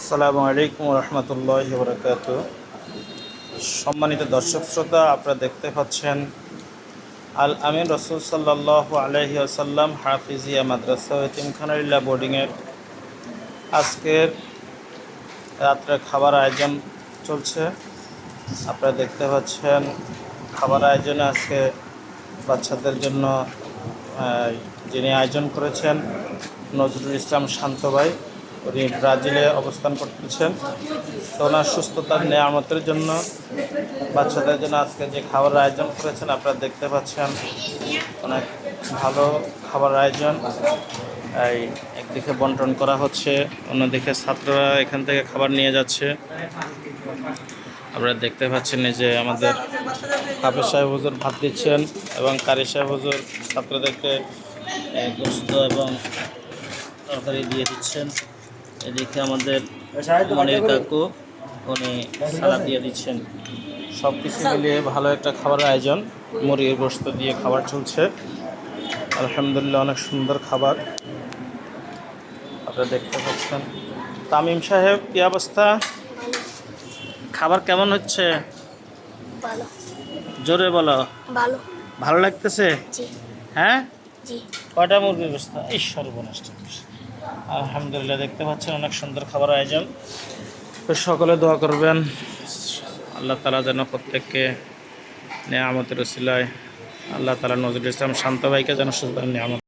আসসালামু আলাইকুম রহমতুল্লাহ বরকাত সম্মানিত দর্শক শ্রোতা, আপনারা দেখতে পাচ্ছেন আল আমিন রসুল সাল্লাহ আলহি আসাল্লাম হাফিজিয়া মাদ্রাসা ও এতিমখানারিল্লা বোর্ডিংয়ের আজকের রাত্রে খাবার আয়োজন চলছে। আপনারা দেখতে পাচ্ছেন খাবার আয়োজনে আজকে বাচ্চাদের জন্য যিনি আয়োজন করেছেন নজরুল ইসলাম শান্ত ভাই। উনি ব্রাজিলে অবস্থান করতেছেন। তো ওনার সুস্থতার নিয়ামতের জন্য, বাচ্চাদের জন্য আজকে যে খাবার আয়োজন করেছেন, আপনারা দেখতে পাচ্ছেন অনেক ভালো খাবার আয়োজন। এই একদিকে বন্টন করা হচ্ছে, অন্যদিকে ছাত্ররা এখান থেকে খাবার নিয়ে যাচ্ছে। আপনারা দেখতে পাচ্ছেন যে আমাদের হাফেজ সাহেব হুজুর ভাত দিচ্ছেন এবং কারি সাহেব হুজুর ছাত্রদেরকে গোস্ত এবং তরকারি দিয়ে দিচ্ছেন। এদিকে আমাদের মনির কাকু উনি সালাদ দিয়ে দিচ্ছেন। সব কিছু মিলিয়ে ভালো একটা খাবার আয়োজন। মুরগির গোস্ত দিয়ে খাবার চলছে। আলহামদুলিল্লাহ অনেক সুন্দর খাবার। আপনারা দেখতে পাচ্ছেন। তামিম সাহেব কি অবস্থা? খাবার কেমন হচ্ছে? জোরে বলো। ভালো। ভালো লাগতেছে? হ্যাঁ? জি। কয়টা মুরগির ব্যবস্থা এই সর্বনাষ্ট আলহামদুলিল্লাহ, দেখতে পাচ্ছেন অনেক সুন্দর খাবার আয়োজন। তো সকলে দোয়া করবেন, আল্লাহ তালা যেন প্রত্যেককে নেয়ামতের রসিলায় আল্লাহ তালা নজরুল ইসলাম শান্ত ভাইকে যেন সুস্থ নিয়ামত